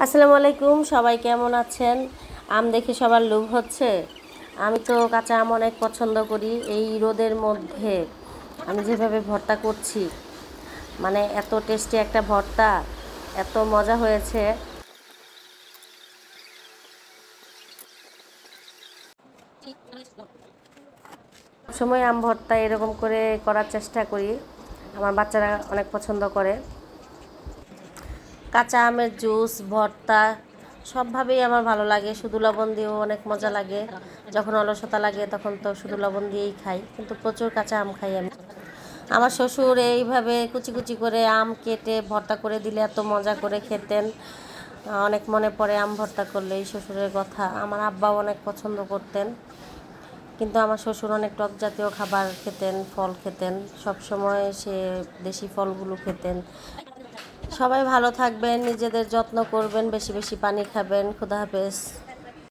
আসসালামু আলাইকুম, সবাই কেমন আছেন? আম দেখে সবার লোভ হচ্ছে? আমি তো কাঁচা আম অনেক পছন্দ করি, এই রোদের মধ্যে আমি যেভাবে ভর্তা করছি মানে এত টেস্টি একটা ভর্তা, এত মজা হয়েছে। সময় আম ভর্তা এরকম করে করার চেষ্টা করি, আমার বাচ্চারা অনেক পছন্দ করে। কাঁচা আমের জুস, ভর্তা, সবভাবেই আমার ভালো লাগে। শুধু লবণ দিয়েও অনেক মজা লাগে। যখন অলসতা লাগে তখন তো শুধু লবণ দিয়েই খাই। কিন্তু প্রচুর কাঁচা আম খাই আমি। আমার শ্বশুর এইভাবে কুচি কুচি করে আম কেটে ভর্তা করে দিলে এত মজা করে খেতেন। অনেক মনে পড়ে আম ভর্তা করলে, এই শ্বশুরের কথা। আমার আব্বাও অনেক পছন্দ করতেন। কিন্তু আমার শ্বশুর অনেক টক জাতীয় খাবার খেতেন, ফল খেতেন। সব সময় সে দেশি ফলগুলো খেতেন। সবাই ভালো থাকবেন নিজেদের যত্ন করবেন বেশি বেশি পানি খাবেন। খুদা হাফেজ।